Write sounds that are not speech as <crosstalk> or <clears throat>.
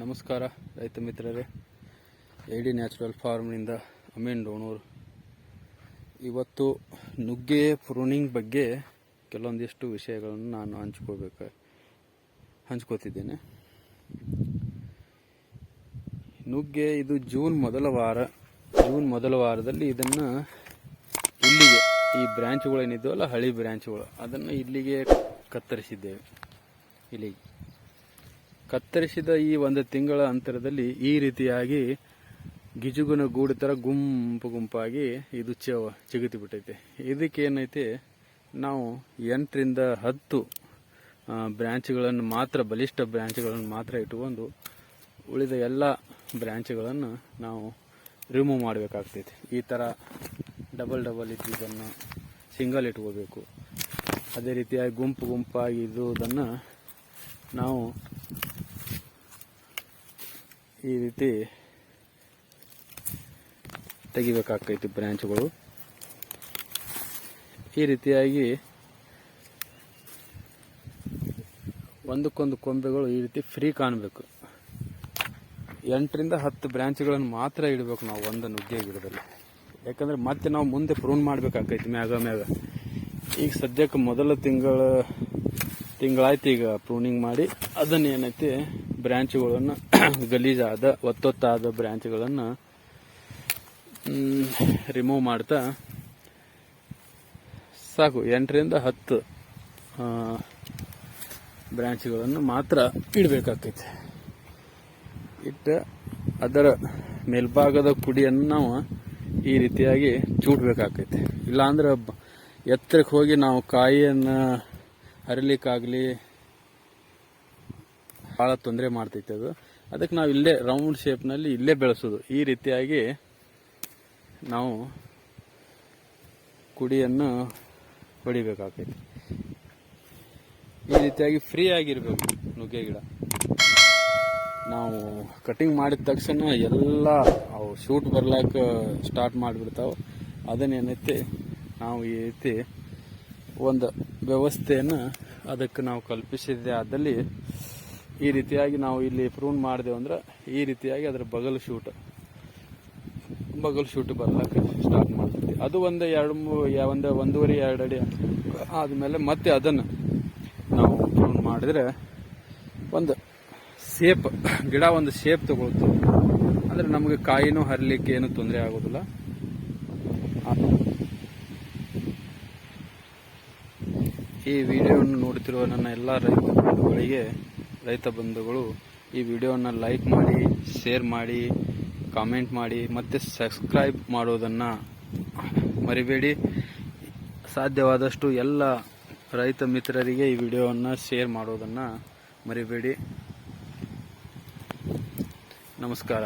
ನಮಸ್ಕಾರ, ರೈತ ಮಿತ್ರರೇ. ಎ ಡಿ ನ್ಯಾಚುರಲ್ ಫಾರ್ಮ್ನಿಂದ ಅಮೀನ್ ಡೋಣೂರು. ಇವತ್ತು ನುಗ್ಗೆ ಪ್ರೂನಿಂಗ್ ಬಗ್ಗೆ ಕೆಲವೊಂದಿಷ್ಟು ವಿಷಯಗಳನ್ನು ನಾನು ಹಂಚ್ಕೋಬೇಕು ಹಂಚ್ಕೋತಿದ್ದೇನೆ. ನುಗ್ಗೆ ಇದು ಜೂನ್ ಮೊದಲ ವಾರ, ಜೂನ್ ಮೊದಲ ವಾರದಲ್ಲಿ ಇದನ್ನು ಇಲ್ಲಿಗೆ, ಈ ಬ್ರ್ಯಾಂಚ್ಗಳೇನಿದ್ದವಲ್ಲ ಹಳಿ ಬ್ರ್ಯಾಂಚ್ಗಳು, ಅದನ್ನು ಇಲ್ಲಿಗೆ ಕತ್ತರಿಸಿದ್ದೇವೆ. ಇಲ್ಲಿಗೆ. ಕತ್ತರಿಸಿದ ಈ ಒಂದು ತಿಂಗಳ ಅಂತರದಲ್ಲಿ ಈ ರೀತಿಯಾಗಿ ಗಿಜುಗುನ ಗೂಡು ಥರ ಗುಂಪು ಗುಂಪಾಗಿ ಇದು ಚ ಚಿಗುತಿ ಬಿಟ್ಟೈತೆ. ಇದಕ್ಕೇನೈತೆ? ನಾವು ಎಂಟರಿಂದ ಹತ್ತು ಬ್ರ್ಯಾಂಚ್ಗಳನ್ನು ಮಾತ್ರ, ಬಲಿಷ್ಠ ಬ್ರ್ಯಾಂಚ್ಗಳನ್ನು ಮಾತ್ರ ಇಟ್ಕೊಂಡು ಉಳಿದ ಎಲ್ಲ ಬ್ರ್ಯಾಂಚ್ಗಳನ್ನು ನಾವು ರಿಮೂವ್ ಮಾಡಬೇಕಾಗ್ತೈತಿ. ಈ ಥರ ಡಬಲ್ ಡಬಲ್ ಇದ್ದಿದ್ದನ್ನು ಸಿಂಗಲ್ ಇಟ್ಕೋಬೇಕು. ಅದೇ ರೀತಿಯಾಗಿ ಗುಂಪು ಗುಂಪಾಗಿ ಇದ್ದುದನ್ನು ನಾವು ಈ ರೀತಿ ತೆಗಿಬೇಕಾಗ್ತೈತಿ ಬ್ರ್ಯಾಂಚ್ಗಳು ಈ ರೀತಿಯಾಗಿ ಒಂದಕ್ಕೊಂದು ಕೊಂಬೆಗಳು ಈ ರೀತಿ ಫ್ರೀ ಕಾಣಬೇಕು. ಎಂಟರಿಂದ ಹತ್ತು ಬ್ರ್ಯಾಂಚ್ಗಳನ್ನು ಮಾತ್ರ ಇಡಬೇಕು ನಾವು ಒಂದು ನುಗ್ಗೆ ಗಿಡದಲ್ಲಿ. ಯಾಕಂದ್ರೆ ಮತ್ತೆ ನಾವು ಮುಂದೆ ಪ್ರೂನ್ ಮಾಡಬೇಕಾಗ್ತೈತಿ ಮ್ಯಾಗ ಮ್ಯಾಗ. ಈಗ ಸದ್ಯಕ್ಕೆ ಮೊದಲ ತಿಂಗಳ, ತಿಂಗಳಾಯ್ತು ಈಗ ಪ್ರೂನಿಂಗ್ ಮಾಡಿ. ಅದನ್ನ ಏನೈತಿ ಬ್ರ್ಯಾಂಚ್ಗಳನ್ನು <clears throat> ಗಲೀಜಾದ, ಒತ್ತೊತ್ತಾದ ಬ್ರ್ಯಾಂಚ್ಗಳನ್ನು ರಿಮೂವ್ ಮಾಡ್ತಾ, ಸಾಕು, ಎಂಟರಿಂದ ಹತ್ತು ಬ್ರ್ಯಾಂಚ್ಗಳನ್ನು ಮಾತ್ರ ಇಡಬೇಕಾಗ್ತೈತೆ. ಇಟ್ಟು ಅದರ ಮೇಲ್ಭಾಗದ ಕುಡಿಯನ್ನು ನಾವು ಈ ರೀತಿಯಾಗಿ ಚೂಟ್ಬೇಕಾಗ್ತೈತೆ ಇಲ್ಲಾಂದ್ರೆ ಎತ್ತರಕ್ಕೆ ಹೋಗಿ ನಾವು ಕಾಯಿಯನ್ನು ಹರಿಲಿಕ್ಕಾಗಲಿ ಭಾಳ ತೊಂದರೆ ಮಾಡ್ತೈತೆ ಅದು. ಅದಕ್ಕೆ ನಾವು ಇಲ್ಲೇ ರೌಂಡ್ ಶೇಪ್ನಲ್ಲಿ ಇಲ್ಲೇ ಬೆಳೆಸೋದು. ಈ ರೀತಿಯಾಗಿ ನಾವು ಕುಡಿಯನ್ನು ಹೊಡಿಬೇಕಾಗ್ತೈತಿ. ಈ ರೀತಿಯಾಗಿ ಫ್ರೀ ಆಗಿರಬೇಕು ನುಗ್ಗೆ ಗಿಡ. ನಾವು ಕಟಿಂಗ್ ಮಾಡಿದ ತಕ್ಷಣ ಎಲ್ಲ ಅವು ಶೂಟ್ ಬರ್ಲಾಕ ಸ್ಟಾರ್ಟ್ ಮಾಡಿಬಿಡ್ತಾವೆ. ಅದನ್ನೇನೈತಿ, ನಾವು ಈ ರೀತಿ ಒಂದು ವ್ಯವಸ್ಥೆಯನ್ನು ಅದಕ್ಕೆ ನಾವು ಕಲ್ಪಿಸಿದ್ದೆ ಆದಲ್ಲಿ ಈ ರೀತಿಯಾಗಿ ನಾವು ಇಲ್ಲಿ ಪ್ರೂನ್ ಮಾಡಿದೆವು ಅಂದ್ರೆ ಈ ರೀತಿಯಾಗಿ ಅದರ ಬಗಲ್ ಶೂಟ್ ಬಗಲ್ ಶೂಟ್ ಬರ್ಲಕ್ಕೆ ಸ್ಟಾರ್ಟ್ ಮಾಡ್ತೀವಿ ಅದು ಒಂದು ಎರಡು ಮೂರು ಒಂದು ಒಂದೂವರೆ ಎರಡು ಅಡಿ ಆದಮೇಲೆ ಮತ್ತೆ ಅದನ್ನು ನಾವು ಪ್ರೂನ್ ಮಾಡಿದ್ರೆ ಒಂದು ಸೇಪ್ ಗಿಡ ಒಂದು ಶೇಪ್ ತಗೊಳ್ತು ಅಂದ್ರೆ ನಮಗೆ ಕಾಯಿನೂ ಹರಿಲಿಕ್ಕೆ ಏನು ತೊಂದರೆ ಆಗೋದಿಲ್ಲ. ಈ ವಿಡಿಯೋವನ್ನು ನೋಡುತ್ತಿರುವ ನನ್ನ ಎಲ್ಲ ರೈತ ರೈತ ಬಂಧುಗಳು, ಈ ವಿಡಿಯೋನ ಲೈಕ್ ಮಾಡಿ ಶೇರ್ ಮಾಡಿ ಕಾಮೆಂಟ್ ಮಾಡಿ, ಮತ್ತು ಸಬ್ಸ್ಕ್ರೈಬ್ ಮಾಡೋದನ್ನು ಮರಿಬೇಡಿ. ಸಾಧ್ಯವಾದಷ್ಟು ಎಲ್ಲ ರೈತ ಮಿತ್ರರಿಗೆ ಈ ವಿಡಿಯೋವನ್ನು ಶೇರ್ ಮಾಡೋದನ್ನು ಮರಿಬೇಡಿ. ನಮಸ್ಕಾರ.